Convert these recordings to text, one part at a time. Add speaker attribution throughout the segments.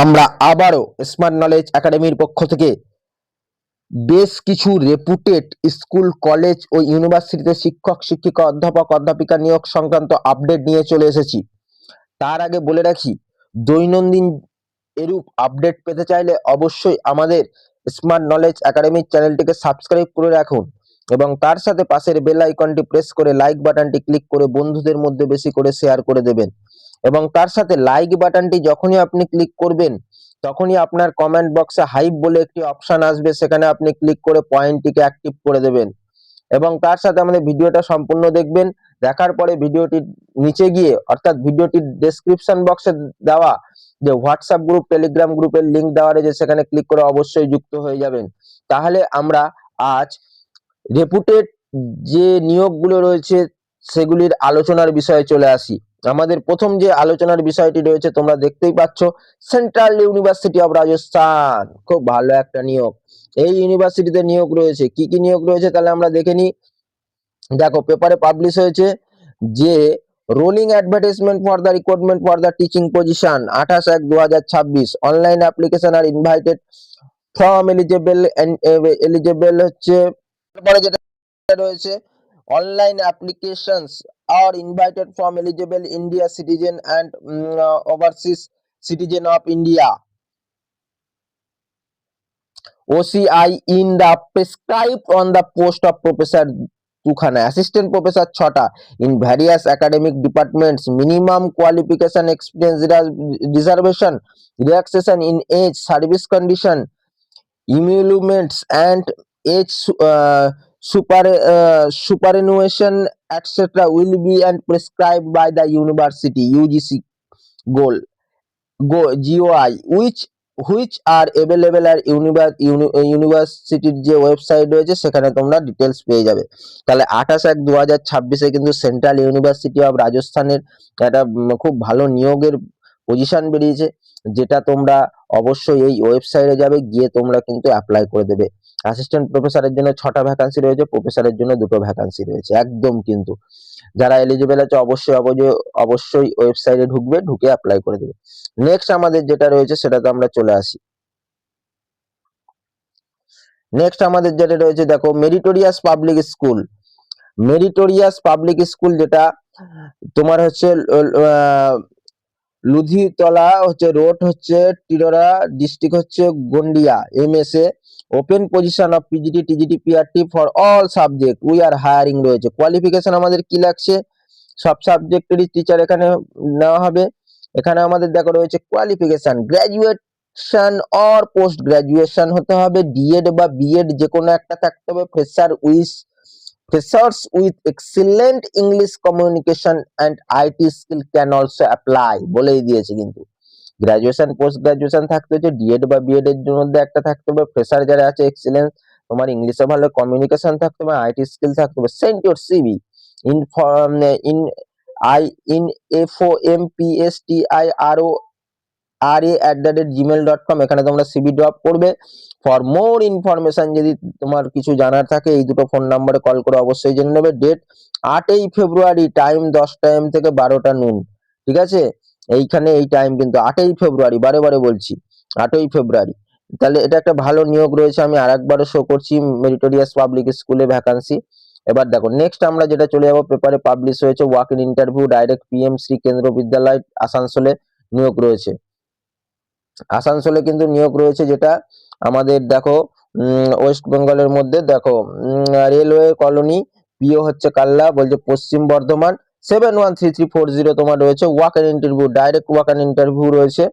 Speaker 1: আমরা আবারও smart knowledge একাডেমির পক্ষ থেকে বেশ কিছু রেপুটেড স্কুল কলেজ ও ইউনিভার্সিটিতে শিক্ষক, শিক্ষিকা, অধ্যাপক, অধ্যাপিকা নিয়োগ সংক্রান্ত আপডেট নিয়ে চলে এসেছি। তার আগে বলে রাখি, দৈনন্দিন এরূপ আপডেট পেতে চাইলে অবশ্যই আমাদের স্মার্ট নলেজ একাডেমির চ্যানেলটিকে সাবস্ক্রাইব করে রাখুন এবং তার সাথে পাশের বেল আইকনটি প্রেস করে লাইক বাটনটি ক্লিক করে বন্ধুদের মধ্যে বেশি করে শেয়ার করে দেবেন। এবং তার সাথে লাইক বাটনটি যখনই আপনি ক্লিক করবেন, তখনই আপনার কমেন্ট বক্সে হাইপ বলে একটি অপশন আসবে, সেখানে আপনি ক্লিক করে পয়েন্টটিকে অ্যাক্টিভ করে দেবেন। এবং তার সাথে আমাদের ভিডিওটা সম্পূর্ণ দেখবেন। দেখার পরে ভিডিওটির নিচে গিয়ে, অর্থাৎ ভিডিওটির ডেসক্রিপশন বক্সে দেওয়া যে হোয়াটসঅ্যাপ গ্রুপ টেলিগ্রাম গ্রুপের লিঙ্ক দেওয়া রয়েছে, সেখানে ক্লিক করে অবশ্যই যুক্ত হয়ে যাবেন। তাহলে আমরা আজ রেপুটেড যে নিয়োগগুলো রয়েছে সেগুলির আলোচনার বিষয়ে চলে আসি। আমাদের প্রথম যে আলোচনার বিষয়টি রয়েছে, তোমরা দেখতেই পাচ্ছ সেন্ট্রাল ইউনিভার্সিটি অফ রাজস্থান খুব ভালো একটা নিয়োগ। এই ইউনিভার্সিটিতে নিয়োগ রয়েছে। কি কি নিয়োগ রয়েছে তাহলে আমরা দেখে নিই। দেখো পেপারে পাবলিশ হয়েছে যে rolling advertisement for the recruitment for the teaching position আঠাশ এক দু হাজার ছাব্বিশ online application are invited from eligible eligible হচ্ছে, তারপরে যেটা রয়েছে online applications are invited from eligible India citizen and um, overseas citizen of India. OCI in the prescribed on the post of Professor Tukhana, Assistant Professor Chota in various academic departments, minimum qualification, experience, reservation, relaxation in age, service condition, emoluments and age uh, super superannuation etc will be and prescribed by the university UGC goal, go GOI which which are available আর ইউনিভার্স ইউনিভার্সিটির যে website রয়েছে, সেখানে তোমরা details পেয়ে যাবে। তাহলে আঠাশ এক দু হাজার ছাব্বিশে কিন্তু সেন্ট্রাল ইউনিভার্সিটি অফ রাজস্থানের একটা খুব ভালো নিয়োগের পজিশন বেরিয়েছে, যেটা তোমরা অবশ্যই এই ওয়েবসাইটে যাবে, গিয়ে তোমরা কিন্তু অ্যাপ্লাই করে দেবে। অ্যাসিস্ট্যান্ট প্রফেসরের জন্য ছটা ভ্যাকান্সি রয়েছে প্রফেসরের জন্য দুটো ভ্যাকান্সি রয়েছে, একদম কিন্তু। যারা এলিজিবল আছে অবশ্যই অবশ্যই ওয়েবসাইটে ঢুকবে, ঢুকে অ্যাপ্লাই করে দেবে। নেক্সট আমাদের যেটা রয়েছে সেটাতে আমরা চলে আসি। নেক্সট আমাদের যেটা রয়েছে, দেখো meritorious public school meritorious public school যেটা, তোমার হচ্ছে লুধিতলা হচ্ছে রোড হচ্ছে টিরোরা ডিস্ট্রিক্ট হচ্ছে Gondia M S A open position of PGT TGT PRT for all subject we are hiring রয়েছে। কোয়ালিফিকেশন আমাদের কি লাগছে? সব সাবজেক্টেরই টিচার এখানে নেওয়া হবে। এখানে আমাদের দেখো রয়েছে qualification graduation or post graduation হতে হবে। ডিএড বা বিএড যে কোনো একটা থাকতে হবে। Fresher with freshers with excellent English communication and IT skill can also apply বলেই দিয়েছে কিন্তু। গ্র্যাজুয়েশন পোস্ট গ্র্যাজুয়েশন থাকতে হচ্ছে ডিএড বা বিএড এর মধ্যে একটা থাকতে হবে ফ্রেশার যারা আছে এক্সিলেন্স তোমার ইংলিশে ভালো কমিউনিকেশন থাকতে হবে আইটি স্কিল থাকতে হবে send your CV in in I N F O M P S T I R O R A at the rate Gmail dot com এখানে তোমরা সিবি ড্রপ করবে। ফর মোর ইনফরমেশন যদি তোমার কিছু জানার থাকে, এই দুটো ফোন নাম্বারে কল করে অবশ্যই জেনে নেবে। ডেট আটই ফেব্রুয়ারি টাইম দশটা এম থেকে বারোটা নুন ঠিক আছে? এইখানে এই টাইম কিন্তু আটই ফেব্রুয়ারি, বারে বারে বলছি, আটই ফেব্রুয়ারি। তাহলে এটা একটা ভালো নিয়োগ রয়েছে, আমি আরেকবারও শো করছি মেরিটোরিয়াস পাবলিক স্কুলে ভ্যাকান্সি এবার দেখো নেক্সট আমরা যেটা চলে যাব পেপারে পাবলিশ হয়েছে walk in interview direct PM Shri Kendriya Vidyalaya আসানসোলে নিয়োগ রয়েছে। আসানসোলে কিন্তু নিয়োগ রয়েছে যেটা আমাদের দেখো ওয়েস্ট বেঙ্গলের মধ্যে দেখো রেলওয়ে কলোনি পিও হচ্ছে কাল্লা, বলছে Paschim Bardhaman seven one three three four zero তোমার রয়েছে walk and interview direct walk and interview রয়েছে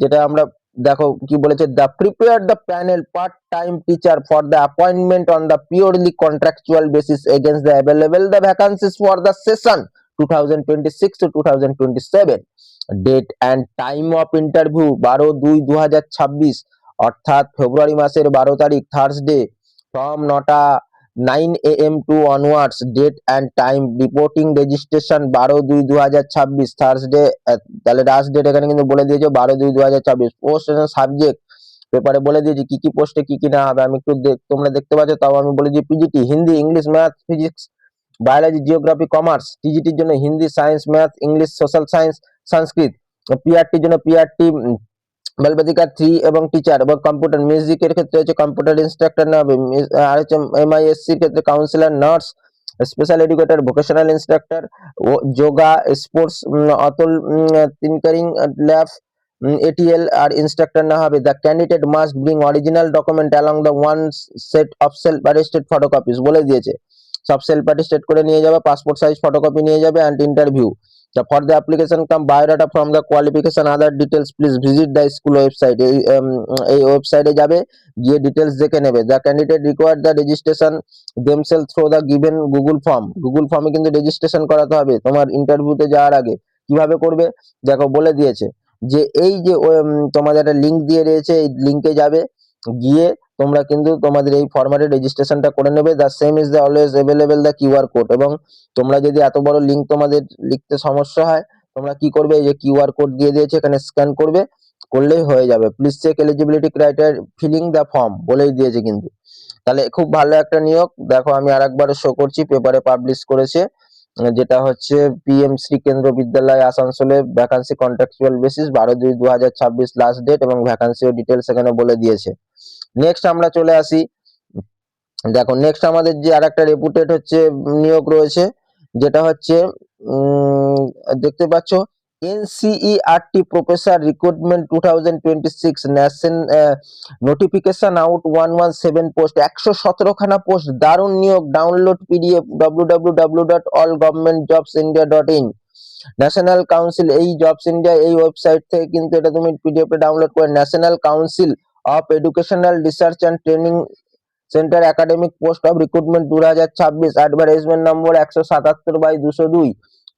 Speaker 1: যেটা আমরা দেখো কি বলেছে the prepare the panel part time teacher for the appointment on the purely contractual basis against the available the vacancies for the session two thousand twenty six two thousand twenty seven date and time of interview বারো দুই দু হাজার ছাব্বিশ অর্থাৎ ফেব্রুয়ারি মাসের বারো তারিখ Thursday from নটা nine A M to onwards date and time reporting registration বারো দুই দু হাজার ছাব্বিশ থার্সডে তাহলে লাস্ট ডেট এখানে কিন্তু বলে দিয়েছে বারো দুই দু হাজার ছাব্বিশ পোস্ট সাবজেক্ট পেপারে বলে দিয়েছে কি কি পোস্টে কি কি না হবে, আমি একটু দেখ- তোমরা দেখতে পাচ্ছ, তাও আমি বলে দিই PGT Hindi English math physics biology geography commerce টিজিটির জন্য Hindi science math English social science Sanskrit পিআরটির জন্য পিআরটি বেলবেদিকার থ্রি এবং টিচার এবং কম্পিউটার মিউজিকের ক্ষেত্রে হচ্ছে কম্পিউটার ইনস্ট্রাক্টর হবে আর হচ্ছে এমআইএসসির ক্ষেত্রে counsellor nurse special educator vocational instructor yoga sports Atal tinkering lab ATL আর ইনস্ট্রাক্টর না হবে। The candidate must bring original document along the one set of self attested photocopies বলে দিয়েছে। সব সেলফ অ্যাটেস্টেড করে নিয়ে যাবে পাসপোর্ট সাইজ ফটোকপি নিয়ে যাবে and interview The for the application come, biodata from the qualification, other details, please visit the school website. এই এই ওয়েবসাইটে যাবে গিয়ে ডিটেলস দেখে নেবে the candidate require the registration themselves through the given Google form Google ফর্মে কিন্তু registration করাতে হবে তোমার ইন্টারভিউতে যাওয়ার আগে। কীভাবে করবে? দেখো, বলে দিয়েছে যে, এই যে তোমাদের একটা লিংক দিয়ে রয়েছে এই লিংকে যাবে। গিয়ে তোমরা কিন্তু তোমাদের এই ফরম্যাটে রেজিস্ট্রেশনটা করে নেবে। The same is the always available the QR code এবং তোমরা যদি এত বড় লিঙ্ক তোমাদের লিখতে সমস্যা হয়, তোমরা কি করবে? এই যে কিউআর কোড দিয়ে দিয়েছে, এখানে স্ক্যান করবে, করলেই হয়ে যাবে। Please check eligibility criteria filling the form বলেই দিয়েছে কিন্তু। তাহলে খুব ভালো একটা নিয়োগ। দেখো আমি আরেকবার শো করছি পেপারে পাবলিশ করেছে। যেটা হচ্ছে পিএম শ্রী কেন্দ্র বিদ্যালয় আসানসোলে ভ্যাকান্সি কন্ট্রাকচুয়াল বেসিস বারো দুই দু হাজার ছাব্বিশ লাস্ট ডেট এবং ভ্যাকান্সি ও ডিটেলস এখানে বলে দিয়েছে। নেক্সট আমরা চলে আসি। দেখো নেক্সট আমাদের যে আরেকটা রেপুটেড হচ্ছে, নিয়োগ রয়েছে, যেটা হচ্ছে দেখতে পাচ্ছ NCERT professor recruitment two thousand twenty six nation notification out one one seven post একশো সতেরো খানা পোস্ট দারুণ নিয়োগ download PDF W W W dot all government jobs India dot in national council এই জবস ইন্ডিয়া এই website থেকে কিন্তু এটা তুমি পিডিএফ ডাউনলোড করে national council of educational research and training center academic post of recruitment দু হাজার ছাব্বিশ অ্যাডভার্টাইজমেন্ট নম্বর একশো সাতাত্তর বাই দুশো দুই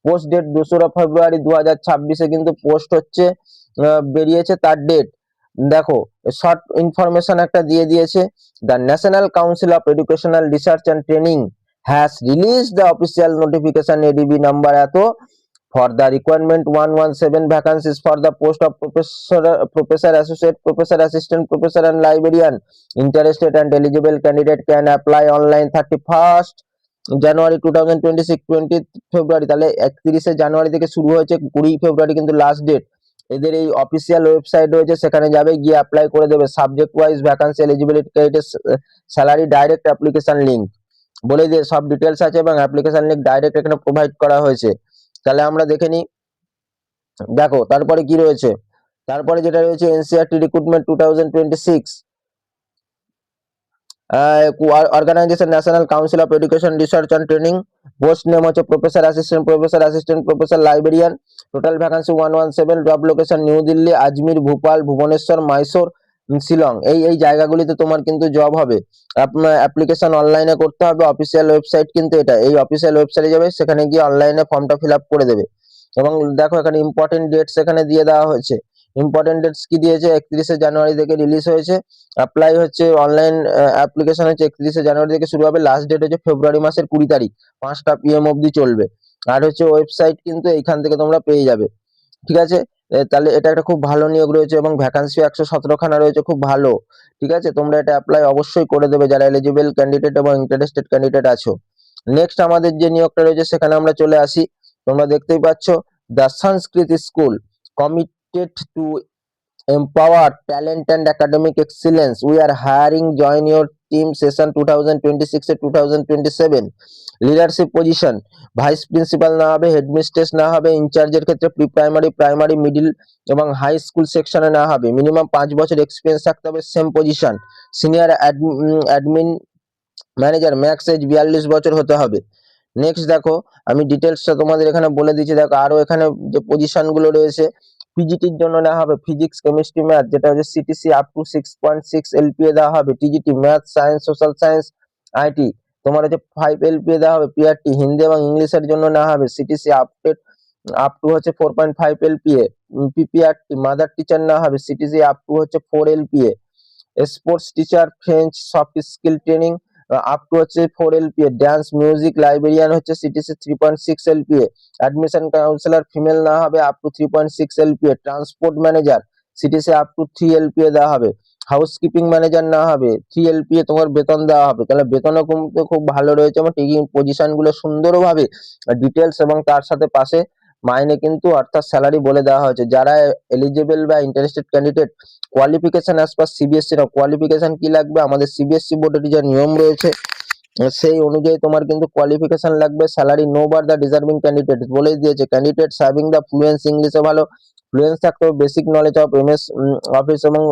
Speaker 1: পোস্ট ডেট দোসরা ফেব্রুয়ারি দু হাজার ছাব্বিশে কিন্তু পোস্ট হচ্ছে বেরিয়েছে তার ডেট দেখো শর্ট ইনফরমেশন একটা দিয়ে দিয়েছে। The national council of educational research and training has release the official notification ADB number এত। For the requirement 117 vacancies for the post of professor professor associate, professor assistant, professor and librarian. Interested and eligible candidate can apply online 31st January two thousand twenty six twenty February তাহলে একত্রিশে জানুয়ারি থেকে শুরু হয়েছে, কুড়ি ফেব্রুয়ারি কিন্তু last date এদের এই official website রয়েছে, সেখানে যাবে, গিয়ে অ্যাপ্লাই করে দেবে। Subject wise vacancy eligibility credit salary direct application link বলে দিয়ে সব ডিটেলস আছে এবং অ্যাপ্লিকেশন লিঙ্ক ডাইরেক্ট এখানে প্রোভাইড করা হয়েছে। তাহলে আমরা দেখে নিই। দেখো, তারপরে কি রয়েছে? তারপরে যেটা রয়েছে NCERT recruitment two thousand twenty six organisation national council of education research and training post name হচ্ছে professor assistant professor assistant professor librarian total vacancy one one seven job location New Delhi Ajmer Bhopal Bhubaneswar Mysore Shillong. এই এই জায়গাগুলিতে তোমার কিন্তু job হবে। আপনার application অনলাইনে করতে হবে অফিসিয়াল ওয়েবসাইট কিন্তু এটা। এই অফিসিয়াল ওয়েবসাইটে যাবে, সেখানে গিয়ে অনলাইনে ফর্মটা ফিল করে দেবে। এবং দেখো, এখানে ইম্পর্টেন্ট ডেটস এখানে দিয়ে দেওয়া হয়েছে। ইম্পর্টেন্ট ডেটস কি দিয়েছে? একত্রিশে জানুয়ারি থেকে রিলিজ হয়েছে। অ্যাপ্লাই হচ্ছে অনলাইন অ্যাপ্লিকেশন হচ্ছে একত্রিশে জানুয়ারি থেকে শুরু হবে। লাস্ট ডেট হচ্ছে ফেব্রুয়ারি মাসের কুড়ি তারিখ। পাঁচটা পিএম অবধি চলবে। আর হচ্ছে ওয়েবসাইট কিন্তু এইখান থেকে তোমরা পেয়ে যাবে। ঠিক আছে? তাহলে এটা একটা খুব ভালো নিয়োগ রয়েছে এবং ভ্যাকান্সি একশো সতেরোখানা রয়েছে, খুব ভালো। ঠিক আছে? তোমরা এটা অ্যাপ্লাই অবশ্যই করে দেবে যারা এলিজিবল ক্যান্ডিডেট এবং ইন্টারেস্টেড ক্যান্ডিডেট আছো। নেক্সট আমাদের যে নিয়োগটা রয়েছে, সেখানে আমরা চলে আসি। তোমরা দেখতেই পাচ্ছ the Sanskriti school committed to empower talent and academic excellence. We are hiring. Join your team session 2026 to 2027 leadership position vice principal না হবে হেডমিস্ট্রেস না হবে ইনচার্জের ক্ষেত্রে প্রি প্রাইমারি প্রাইমারি মিডিল এবং হাই স্কুল সেকশনে না হবে। মিনিমাম পাঁচ বছর এক্সপিরিয়েন্স থাকতে হবে same position senior admin manager max age বিয়াল্লিশ বছর হতে হবে। নেক্সট দেখো, আমি ডিটেলসটা তোমাদের এখানে বলে দিচ্ছি। দেখো, আরও এখানে যে পজিশনগুলো রয়েছে পিজিটির জন্য নেওয়া হবে ফিজিক্স কেমিস্ট্রি ম্যাথ যেটা হচ্ছে CTC up to six point six LPA দেওয়া হবে TGT math science social science IT তোমার হচ্ছে ফাইভ এলপিএ দেওয়া হবে পিআরটি হিন্দি এবং ইংলিশের জন্য নেওয়া হবে সিটিসি আপডেট আপ টু হচ্ছে four point five LPA PPRT mother teacher নেওয়া হবে সিটিসি আপ টু হচ্ছে four LPA sports teacher French soft skill training up to হচ্ছে four LPA dance music librarian হচ্ছে CTC three point six LPA admission counsellor female না হবে up to three point six LPA transport manager CTC up to three LPA দেওয়া হবে housekeeping manager না হবে three LPA তোমার বেতন দেওয়া হবে, তাহলে বেতনও কিন্তু খুব ভালো রয়েছে এবং টিকিং পজিশনগুলো সুন্দরভাবে ডিটেলস এবং তার সাথে পাশে মাইনে কিন্তু অর্থাৎ স্যালারি বলে দেওয়া হয়েছে। যারা এলিজিবল বা interested candidate qualification as per CBSE না কোয়ালিফিকেশন কি লাগবে? আমাদের সিবিএসসি বোর্ডের যে নিয়ম রয়েছে, সেই অনুযায়ী তোমার কিন্তু কোয়ালিফিকেশন লাগবে salary no bar the deserving candidate বলেই দিয়েছে। ক্যান্ডিডেট সার্ভিং দ্য ফ্লুয়েন্স ইংলিশে ভালো ফ্লুয়েন্স থাকতে হবে basic knowledge of MS Office এবং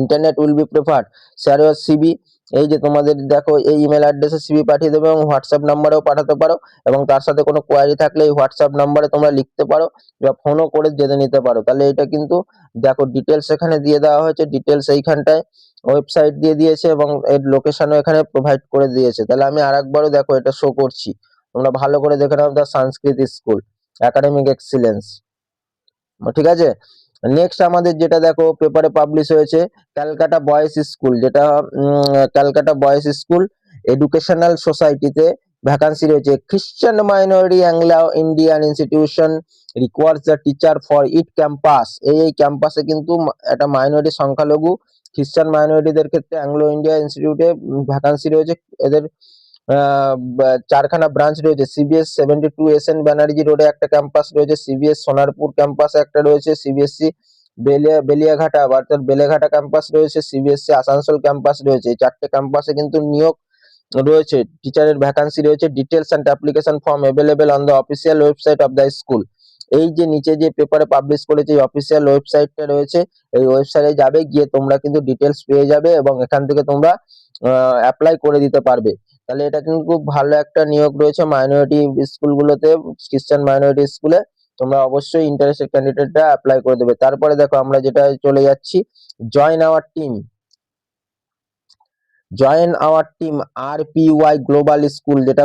Speaker 1: internet will be preferred your CV এই যে তোমাদের দেখো, এই ইমেল অ্যাড্রেসে সিবি পাঠিয়ে দেবে এবং হোয়াটসঅ্যাপ নাম্বারেও পাঠাতে পারো এবং তার সাথে কোনো কোয়ারি থাকলে এই হোয়াটসঅ্যাপ নাম্বারে তোমরা লিখতে পারো বা ফোনও করে জেনে নিতে পারো। তাহলে এটা কিন্তু দেখো ডিটেলস এখানে দিয়ে দেওয়া হয়েছে ডিটেলস এইখানটায় ওয়েবসাইট দিয়ে দিয়েছে এবং এর লোকেশনও এখানে প্রোভাইড করে দিয়েছে। তাহলে আমি আরেকবারও দেখো এটা শো করছি। তোমরা ভালো করে দেখে নাও the Sanskriti school academic excellence ঠিক আছে? নেক্সট আমাদের যেটা দেখো পেপারে পাবলিশ হয়েছে ক্যালকাটা বয়েজ স্কুল যেটা ক্যালকাটা বয়েজ স্কুল এডুকেশনাল সোসাইটিতে ভ্যাকান্সি রয়েছে। Christian minority Anglo Indian institution requires the teacher for it campus এই এই ক্যাম্পাসে কিন্তু একটা মাইনরিটি সংখ্যালঘু খ্রিশ্চান মাইনরিটিদের ক্ষেত্রে অ্যাংলো ইন্ডিয়া ইনস্টিটিউটে ভ্যাকান্সি রয়েছে। এদের চারখানা ব্রাঞ্চ রয়েছে। CBS seventy two S N Banerjee রোডে একটা ক্যাম্পাস রয়েছে সিবিএস সোনারপুর ক্যাম্পাসে একটা রয়েছে সিবিএসসি বেলিয়া, বেলিয়াঘাটা, অর্থাৎ বেলেঘাটা ক্যাম্পাস রয়েছে সিবিএসসি আসানসোল ক্যাম্পাস রয়েছে। এই চারটে ক্যাম্পাসে কিন্তু নিয়োগ রয়েছে। টিচারের ভ্যাকান্সি রয়েছে details and application form available on the official website of the school এই যে নিচে যে পেপারে পাবলিশ করেছে, এই অফিসিয়াল ওয়েবসাইটটা রয়েছে, এই ওয়েবসাইটে যাবে, গিয়ে তোমরা কিন্তু ডিটেলস পেয়ে যাবে এবং এখান থেকে তোমরা অ্যাপ্লাই করে দিতে পারবে। তাহলে এটা কিন্তু খুব ভালো একটা নিয়োগ রয়েছে মাইনরিটি স্কুলগুলোতে খ্রিস্টান মাইনরিটি স্কুলে তোমরা অবশ্যই ইন্টারেস্টেড ক্যান্ডিডেটরা অ্যাপ্লাই করে দেবে। তারপরে দেখো আমরা যেটা চলে যাচ্ছি join our team join our team R P Y global school যেটা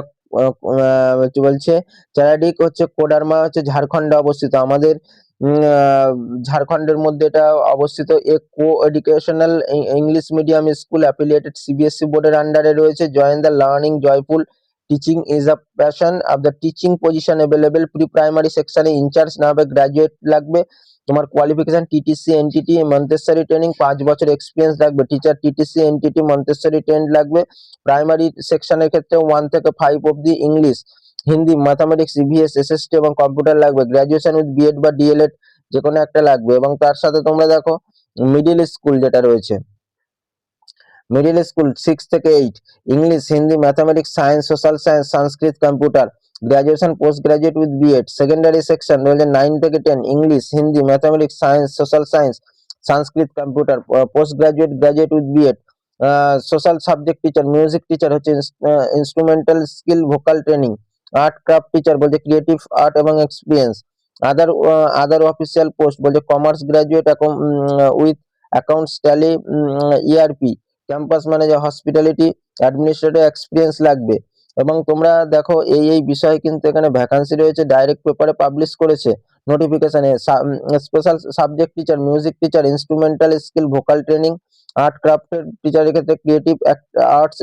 Speaker 1: বলছে? চারাডিক হচ্ছে কোডারমা হচ্ছে ঝাড়খণ্ডে অবস্থিত। আমাদের ঝাড়খণ্ডের মধ্যে এটা অবস্থিত এ কো educational English medium school affiliated CBSE বোর্ডের আন্ডারে রয়েছে। Join the learning joyful teaching is a passion of the teaching position available pre primary সেকশনে ইনচার্জ না হবে গ্রাজুয়েট লাগবে। তোমার qualification TTC NTT Montessori training পাঁচ বছর এক্সপিরিয়েন্স লাগবে। Teacher TTC NTT Montessori train লাগবে। প্রাইমারি সেকশনের ক্ষেত্রে ওয়ান থেকে ফাইভ অব্দি English Hindi mathematics EVS SST এবং কম্পিউটার লাগবে গ্রাজুয়েশন উইথ বিএড বা ডিএলএড যে কোনো একটা লাগবে এবং তার সাথে তোমরা দেখো মিডিল স্কুল যেটা রয়েছে। মিডিল স্কুল সিক্স থেকে eight English Hindi mathematics science social science Sanskrit computer graduation post graduate with BEd secondary section রয়েছে নাইন থেকে ten English Hindi mathematics science social science Sanskrit computer post graduate graduate with BEd social subject teacher music teacher হচ্ছে instrumental skill vocal training art craft teacher বলছে creative art এবং experience other other official post বলছে commerce graduate with accounts Tally ERP campus manager hospitality administrative experience লাগবে। এবং তোমরা দেখো এই এই বিষয়ে কিন্তু এখানে ভ্যাকান্সি রয়েছে ডাইরেক্ট পেপারে পাবলিশ করেছে নোটিফিকেশনে special subject teacher music teacher instrumental skill vocal training art ক্রাফটের টিচারের ক্ষেত্রে ক্রিয়েটিভ আর্টস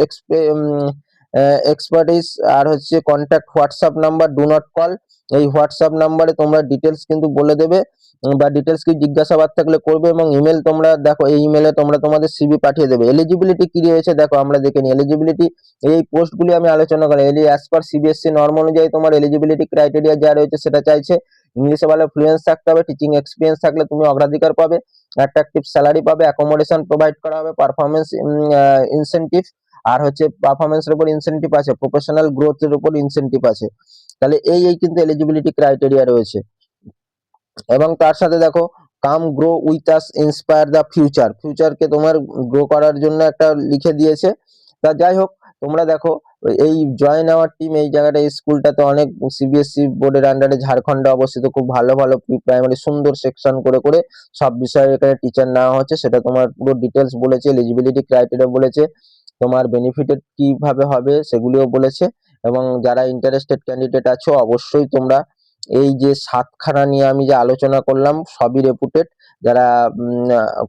Speaker 1: এক্সপার্টিস আর হচ্ছে contact WhatsApp number do not call এই হোয়াটসঅ্যাপ নাম্বারে তোমরা ডিটেলস কিন্তু বলে দেবে বা ডিটেলস কি জিজ্ঞাসাবাদ থাকলে করবে এবং ইমেল তোমরা, দেখো, এই ইমেলে তোমরা তোমাদের সিভি পাঠিয়ে দেবে। এলিজিবিলিটি কি রয়েছে দেখো, আমরা দেখে নিই। এলিজিবিলিটি এই পোস্টগুলি আমি আলোচনা করি এলি অ্যাজ পার সিবিএসসি নর্ম অনুযায়ী তোমার এলিজিবিলিটি ক্রাইটেরিয়া যা রয়েছে সেটা চাইছে। ইংলিশে ভালো ফ্লুয়েন্স থাকতে হবে টিচিং এক্সপিরিয়েন্স থাকলে তুমি অগ্রাধিকার পাবে অ্যাট্রাকটিভ স্যালারি পাবে অ্যাকোমোডেশন প্রোভাইড করা হবে পারফরমেন্স ইনসেনটিভ আর হচ্ছে পারফরমেন্সের উপর ইনসেনটিভ আছে প্রফেশনাল গ্রোথের উপর ইনসেনটিভ আছে। তাহলে এই এই কিন্তু এলিজিবিলিটি ক্রাইটেরিয়া রয়েছে। এবং তার সাথে দেখো come grow with us inspire the future ফিউচারকে তোমার গ্রো করার জন্য একটা লিখে দিয়েছে। তা যাই হোক, তোমরা দেখো, এই জয়েন আওয়ার টিম এই জায়গাটা, এই স্কুলটাতে অনেক সিবিএসসি বোর্ডের আন্ডারে ঝাড়খণ্ডে অবস্থিত, খুব ভালো ভালো প্রাইমারি সুন্দর সেকশন করে করে সব বিষয়ে এখানে টিচার নেওয়া হচ্ছে। সেটা তোমার পুরো ডিটেলস বলেছে এলিজিবিলিটি ক্রাইটেরিয়া বলেছে। তোমার বেনিফিটেড কীভাবে হবে সেগুলিও বলেছে এবং যারা ইন্টারেস্টেড ক্যান্ডিডেট আছো অবশ্যই তোমরা এই যে সাতখানা নিয়ে আমি যে আলোচনা করলাম সবই রেপুটেড যারা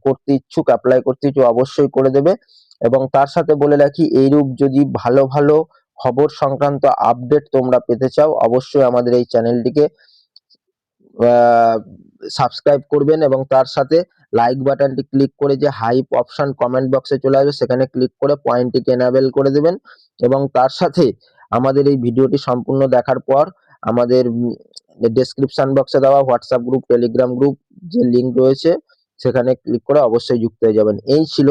Speaker 1: করতে ইচ্ছুক অ্যাপ্লাই করতে ইচ্ছুক অবশ্যই করে দেবে এবং তার সাথে বলে রাখি এইরূপ যদি ভালো ভালো খবর সংক্রান্ত আপডেট তোমরা পেতে চাও অবশ্যই আমাদের এই চ্যানেলটিকে সাবস্ক্রাইব করবেন এবং তার সাথে লাইক বাটনটি ক্লিক করে যে হাইপ অপশন কমেন্ট বক্সে চলে আসবে, সেখানে ক্লিক করে পয়েন্টটিকে এনাবেল করে দেবেন। এবং তার সাথে আমাদের এই ভিডিওটি সম্পূর্ণ দেখার পর আমাদের ডেসক্রিপশন বক্সে দেওয়া হোয়াটসঅ্যাপ গ্রুপ টেলিগ্রাম গ্রুপ যে লিঙ্ক রয়েছে, সেখানে ক্লিক করে অবশ্যই যুক্ত হয়ে যাবেন। এই ছিল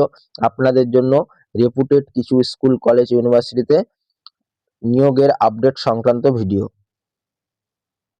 Speaker 1: আপনাদের জন্য রেপুটেড কিছু স্কুল কলেজ ইউনিভার্সিটিতে নিয়োগের আপডেট সংক্রান্ত ভিডিও